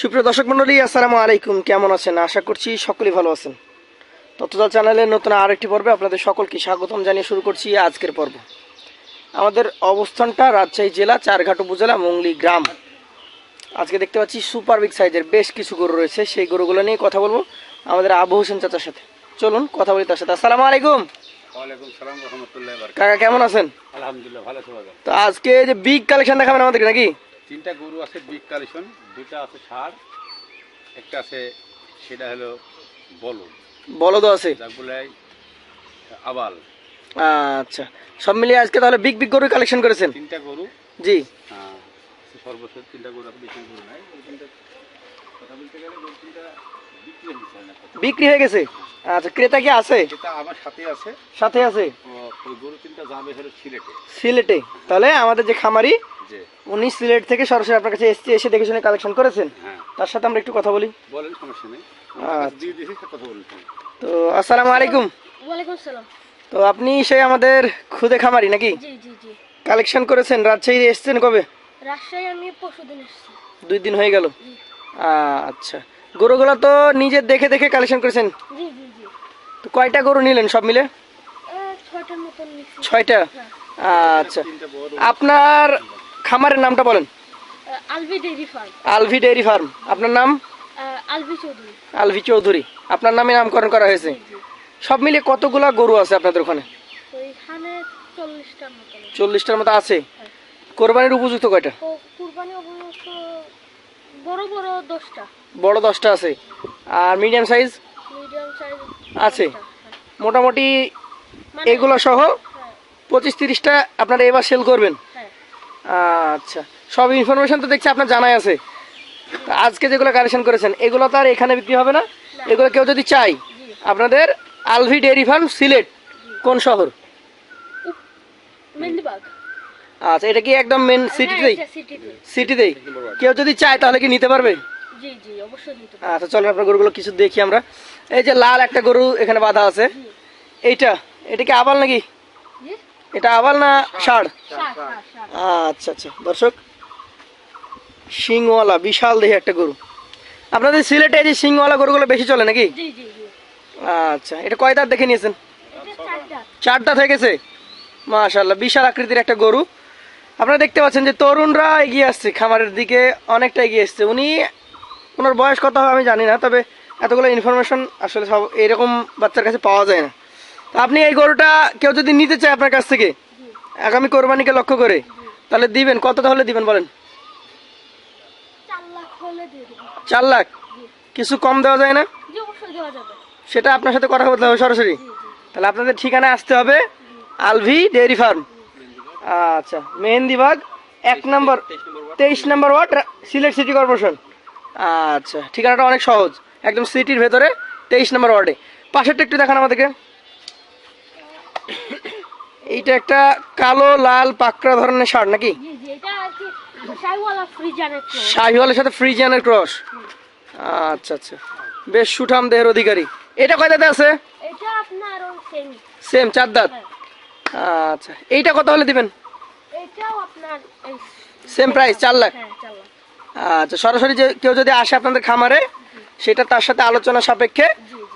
সুপ্রিয় দর্শক মন্ডলী আসসালামু আলাইকুম। কেমন আছেন? আশা করছি সকলেই ভালো আছেন। তথ্যদল চ্যানেলের নতুন আরেকটি পর্বে আপনাদের সকলকে স্বাগতম জানিয়ে শুরু করছি আজকের পর্ব। আমাদের অবস্থানটা রাজশাহী জেলা চারঘাট উপজেলা মংলি গ্রাম। আজকে দেখতে পাচ্ছি সুপার বিগ সাইজের বেশ কিছু গরু রয়েছে। সেই গরুগুলো নিয়ে কথা বলব আমাদের আবু হোসেন চাচার সাথে। চলুন কথা বলি তার সাথে। আসসালামু আলাইকুম। কাকা কেমন আছেন? আলহামদুলিল্লাহ ভালো তো আজকে যে বিগ কালেকশন দেখাবেন আমাদেরকে নাকি? তিনটা গরু আছে বিগ কালেকশন দুটা আছে সার একটা আছে সেটা হলো বলদ। বলদও আছে? আবাল। আচ্ছা সব মিলিয়ে আজকে তাহলে বিগ বিগ গরু কালেকশন করেছেন? তিনটা গরু। জি। আহ, সর্বশেষ তিনটা গরু আপনি বেশি গরু নাই তিনটা কথা বলতে গেলে গরু তিনটা বিক্রি হয়ে গেছে আচ্ছা ক্রেতা কি আছে? আমার সাথে আছে। সাথে আছে? গরু তিনটা যাবে সিলেটে। সিলেটে। তাহলে আমাদের যে খামারি উনি সিলেট থেকে সরাসরি আপনার কাছে এসছে এসে দেখে শুনে কালেকশন করেছেন? হ্যাঁ। তার সাথে আমরা একটু কথা বলি। বলেন সমস্যা নেই। আচ্ছা। তো আসসালামু আলাইকুম। ওয়ালাইকুম তো আপনি সেই আমাদের খুদে খামারি নাকি? জি জি জি। কালেকশন করেছেন রাজশাহী এসছেন কবে? রাজশাহী আমি পরশুদিন এসেছি। দুই দিন হয়ে গেল। আচ্ছা। গরুগুলো তো নিজে দেখে দেখে কালেকশন করেছেন? জি জি জি। তো কয়টা গরু নিলেন সব মিলে? ছয়টা? হ্যাঁ। আচ্ছা। আপনার খামারের নামটা বলেন। Alvi dairy farm. Alvi dairy farm. আপনার নাম? আলভি চৌধুরী। আলভি চৌধুরী। আপনার নামে নামকরণ করা হয়েছে। সব মিলিয়ে কতগুলা গরু আছে আপনাদের ওখানে? চল্লিশটার মতো আছে। হ্যাঁ। কোরবানির উপযুক্ত কয়টা? বড় বড় দশটা। বড় আছে। আর মিডিয়াম সাইজ মিডিয়াম সাইজ আছে। মোটামুটি মানে এগুলো সহ হ্যাঁ। পঁচিশ তিরিশটা আপনারা এবার সেল করবেন। হ্যাঁ আচ্ছা সব ইনফরমেশন তো দেখছি আপনার জানাই আছে। আজকে যেগুলো কালেকশন করেছেন এগুলো তো আর এখানে বিক্রি হবে না? এগুলো কেউ যদি চাই আপনাদের আলভি ডেয়ারি ফার্ম সিলেট কোন শহর? আচ্ছা এটা কি একদম মেন সিটিতেই সিটিতেই কেউ যদি চায় তাহলে কি নিতে পারবে? আচ্ছা চলেন আপনার গরুগুলো কিছু দেখি আমরা। এই যে লাল একটা গরু এখানে বাঁধা আছে। এইটা এটা কি আবাল নাকি? এটা আবাল না ষাড়? আচ্ছা আচ্ছা। দর্শক শিংওয়ালা বিশাল দেখে একটা গরু। আপনাদের সিলেটে যে সিংওয়ালা গরুগুলো বেশি চলে নাকি? আচ্ছা এটা কয় দাঁত দেখে নিয়েছেন? চারটা হয়ে গেছে? মাশাল্লাহ বিশাল আকৃতির একটা গরু। আপনারা দেখতে পাচ্ছেন যে তরুণরা এগিয়ে আসছে খামারের দিকে অনেকটা এগিয়ে আসছে উনি ওনার বয়স কত হবে আমি জানি না তবে এতগুলো ইনফরমেশন আসলে সব এরকম বাচ্চার কাছে পাওয়া যায় না। আপনি এই গরুটা কেউ যদি নিতে চায় আপনার কাছ থেকে, আগামী কোরবানিকে লক্ষ্য করে, তাহলে দিবেন। কত তাহলে দিবেন বলেন? চার লাখ। কিছু কম দেওয়া যায় না? সেটা আপনার সাথে কথা বলতে হবে সরাসরি। তাহলে আপনাদের ঠিকানায় আসতে হবে আলভি ডেয়ারি ফার্ম। আচ্ছা মেহেন্দিবাগ এক নম্বর, তেইশ নম্বর ওয়ার্ড সিলেট সিটি কর্পোরেশন। আচ্ছা ঠিকানাটা অনেক সহজ। একদম সিটির ভেতরে, তেইশ নম্বর ওয়ার্ডে। পাশেরটা একটু দেখান আমাদেরকে। এইটা একটা কালো লাল পাকড়া ধরনের শার্ট নাকি? শাহিওয়ালের সাথে ফ্রিজিয়ানের ক্রস আচ্ছা আচ্ছা। বেশ সুঠাম দেহের অধিকারী। এটা কয় দাঁতে আছে? এটা আপনার সেম সেম চার দাঁত? আচ্ছা। এইটা কত হলে দিবেন? এটাও আপনার এই সেম প্রাইস চার লাখ? হ্যাঁ চার লাখ। আচ্ছা সরাসরি যে কেউ যদি আসে আপনাদের খামারে সেটা তার সাথে আলোচনা সাপেক্ষে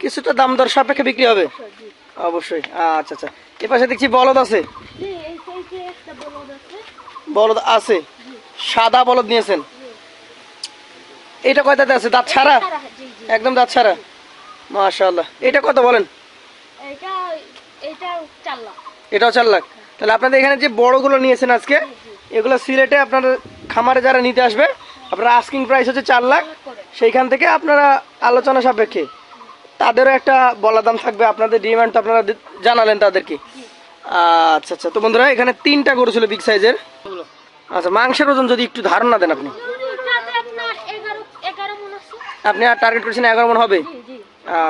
কিছুটা দাম দর সাপেক্ষে বিক্রি হবে। অবশ্যই। আচ্ছা আচ্ছা। এ পাশে দেখছি বলদ আছে। বলদ আছে। সাদা বলদ নিয়েছেন। এটা কয় দাঁতে আছে? দাঁত ছাড়া? একদম দাঁত ছাড়া। মাশাআল্লাহ। এটা কত বলেন? এটাও চার লাখ। তাহলে আপনাদের এখানে যে বড়গুলো নিয়েছেন আজকে, এগুলো সিলেটে আপনার খামারে যারা নিতে আসবে, আপনার আস্কিং প্রাইস হচ্ছে চার লাখ। সেইখান থেকে আপনারা আলোচনা সাপেক্ষে তাদেরও একটা বলা দাম থাকবে আপনাদের ডিমান্ড তো আপনারা জানালেন তাদেরকে। আচ্ছা আচ্ছা তো বন্ধুরা এখানে তিনটা গরু ছিল বিগ সাইজের আচ্ছা মাংসের ওজন যদি একটু ধারণা দেন আপনি। আপনি আর টার্গেট করেছেন এগারো মন হবে?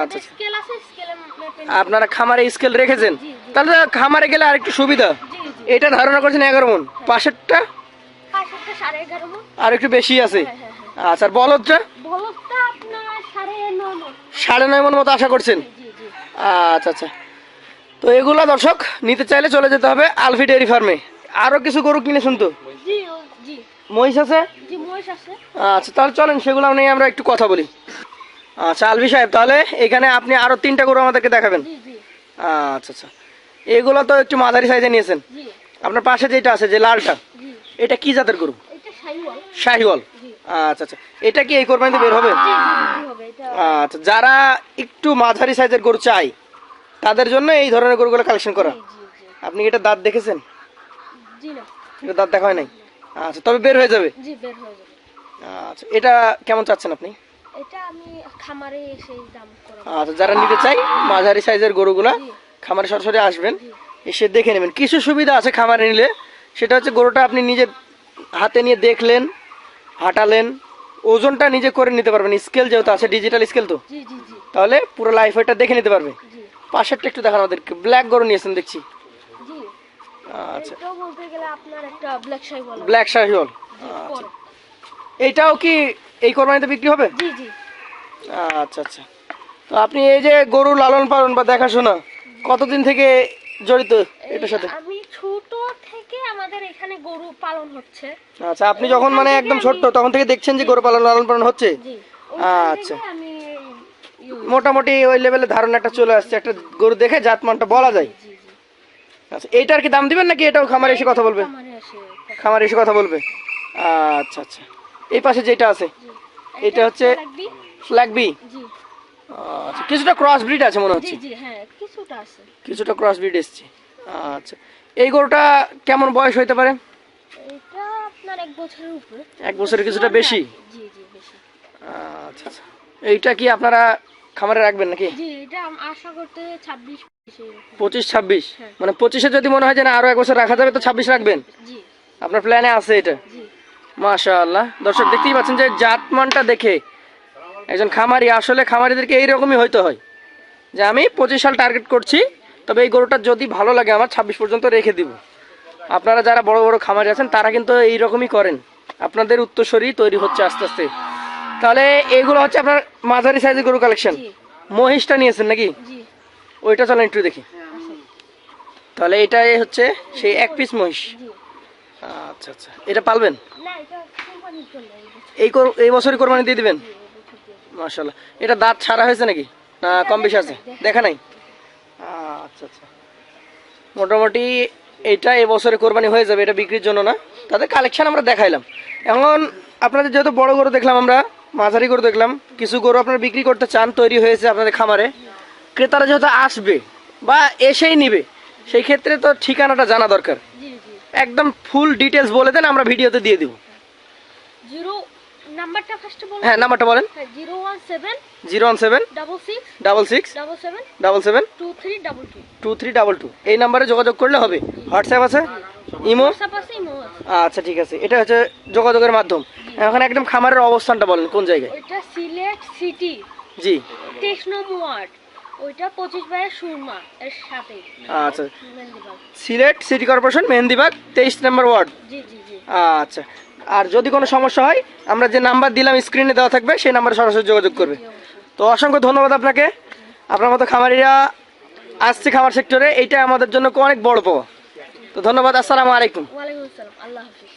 আচ্ছা আচ্ছা। আপনারা খামারে স্কেল রেখেছেন। তাহলে খামারে গেলে আর একটু সুবিধা এটা ধারণা করেছেন এগারো মন? পাশেরটা? আর একটু বেশি আছে। হ্যাঁ হ্যাঁ হ্যাঁ। আচ্ছা বলদটা? সাড়ে নয় মন মতো আশা করছেন? আচ্ছা আচ্ছা। তো এগুলা দর্শক নিতে চাইলে চলে যেতে হবে আলফি ডেয়ারি ফার্মে। আরও কিছু গরু কিনেছেন তো মহিষ আছে? আচ্ছা তাহলে চলেন সেগুলো নিয়ে আমরা একটু কথা বলি। আচ্ছা আলভি সাহেব তাহলে এখানে আপনি আরও তিনটা গরু আমাদেরকে দেখাবেন। আচ্ছা আচ্ছা। এগুলো তো একটু মাঝারি সাইজে নিয়েছেন। আপনার পাশে যেটা আছে যে লালটা এটা কি জাতের গরু? শাহিওয়াল। আচ্ছা আচ্ছা। এটা কি এই কোরবানিতে বের হবে? আচ্ছা যারা একটু মাঝারি সাইজের গরু চাই তাদের জন্য এই ধরনের গরুগুলো কালেকশন করা। আপনি এটা দাঁত দেখেছেন? এটা দাঁত দেখা হয় নাই? আচ্ছা তবে বের হয়ে যাবে। আচ্ছা এটা কেমন চাচ্ছেন আপনি? এটা আমি খামারে এসে আচ্ছা যারা নিতে চাই মাঝারি সাইজের গরুগুলা খামারে সরাসরি আসবেন এসে দেখে নেবেন। কিছু সুবিধা আছে খামারে নিলে সেটা হচ্ছে গরুটা আপনি নিজে হাতে নিয়ে দেখলেন হাঁটালেন ওজনটা নিজে করে নিতে পারবেন স্কেল যেহেতু আছে ডিজিটাল স্কেল তো। তাহলে পুরো লাইফ ওয়েটটা দেখে নিতে পারবে। পাশেরটা একটু দেখান আমাদেরকে। ব্ল্যাক গরু নিয়েছেন দেখছি। আচ্ছা। ব্ল্যাক এইটাও কি এই কোরবানিতে বিক্রি হবে? আচ্ছা আচ্ছা। তো আপনি এই যে গরু লালন পালন বা দেখাশোনা কতদিন থেকে জড়িত এটার সাথে আমি ছোট থেকে আমাদের এখানে গরু পালন হচ্ছে। আচ্ছা আপনি যখন মানে একদম ছোট্ট তখন থেকে দেখছেন যে গরু পালন লালন পালন হচ্ছে? আচ্ছা। মোটামুটি ওই লেভেলে ধারণা একটা চলে আসছে একটা গরু দেখে জাতমানটা বলা যায়। আচ্ছা এইটার কি দাম দিবেন নাকি এটাও খামারে এসে কথা বলবে? খামারে এসে কথা বলবে। আচ্ছা আচ্ছা। এই পাশে যেটা আছে এটা হচ্ছে ফ্ল্যাগ বি? জি। আচ্ছা কিছুটা ক্রস ব্রিড আছে মনে হচ্ছে। জি হ্যাঁ কিছুটা আছে। কিছুটা ক্রস ব্রিড এসছে। আচ্ছা। এই গরুটা কেমন বয়স হইতে পারে? এটা আপনার এক বছরের উপরে। এক বছরের কিছুটা বেশি? জি জি বেশি। আচ্ছা আচ্ছা। এইটা কি আপনারা খামারে রাখবেন নাকি? জি এটা আশা করতে ছাব্বিশ পঁচিশ ছাব্বিশ? হ্যাঁ। মানে পঁচিশে যদি মনে হয় যে না আরও এক বছর রাখা যাবে তো ছাব্বিশ রাখবেন? জি। আপনার প্ল্যানে আছে এটা? মাশাআল্লাহ। দর্শক দেখতেই পাচ্ছেন যে জাতমানটা দেখে একজন খামারি আসলে খামারিদেরকে এইরকমই হইতে হয়। যে আমি পঁচিশ সাল টার্গেট করছি তবে এই গরুটা যদি ভালো লাগে আমার ছাব্বিশ পর্যন্ত রেখে দিব। আপনারা যারা বড় বড় খামারি আছেন তারা কিন্তু এইরকমই করেন। আপনাদের উত্তরসূরি তৈরি হচ্ছে আস্তে আস্তে। তাহলে এইগুলো হচ্ছে আপনার মাঝারি সাইজের গরু কালেকশন মহিষটা নিয়েছেন নাকি? ওইটা চলেন একটু দেখি। তাহলে এটাই হচ্ছে সেই এক পিস মহিষ। আচ্ছা আচ্ছা। এটা পালবেন? এই এই কর- এই বছরই কোরবানি দিয়ে দিবেন? এই মাশাল্লাহ এটা দাঁত ছাড়া হয়েছে নাকি? না কম বেশি আছে? দেখা নাই? আচ্ছা আচ্ছা। মোটামুটি এটা এবছরে কোরবানি হয়ে যাবে এটা বিক্রির জন্য না। তাদের কালেকশন আমরা দেখাইলাম। এখন আপনাদের যেহেতু বড় গরু দেখলাম আমরা মাঝারি গরু দেখলাম কিছু গরু আপনারা বিক্রি করতে চান তৈরি হয়েছে আপনাদের খামারে। ক্রেতারা যেহেতু আসবে বা এসেই নিবে সেই ক্ষেত্রে তো ঠিকানাটা জানা দরকার। একদম ফুল ডিটেলস বলে দেন আমরা ভিডিওতে দিয়ে দিব। নাম্বারটা ফার্স্টে বলুন হ্যাঁ নাম্বারটা বলেন। হ্যাঁ zero one seven zero one seven double six double double seven two three double two. Two three double two. এই নাম্বারে যোগাযোগ করলে হবে। হোয়াটসঅ্যাপ আছে? ইমো? আছে ইমো আচ্ছা ঠিক আছে। এটা হচ্ছে যোগাযোগের মাধ্যম। এখন একদম খামারের অবস্থানটা বলেন কোন জায়গায়? ওইটা সিলেট সিটি। জি। টেকনো ওয়ার্ড। ওইটা পঁচিশ বাইয়ের সুরমা এর সাথে। আচ্ছা। সিলেট সিটি কর্পোরেশন মেহেন্দিবাগ তেইশ নম্বর ওয়ার্ড। জি জি জি। আচ্ছা। আর যদি কোনো সমস্যা হয়, আমরা যে নাম্বার দিলাম স্ক্রিনে দেওয়া থাকবে, সেই নাম্বারে সরাসরি যোগাযোগ করবে। তো অসংখ্য ধন্যবাদ আপনাকে। আপনার মতো খামারিরা আসছে খামার সেক্টরে এইটা আমাদের জন্য অনেক বড় পাওয়া। তো ধন্যবাদ, আসসালামু আলাইকুম। আল্লাহ হাফিজ।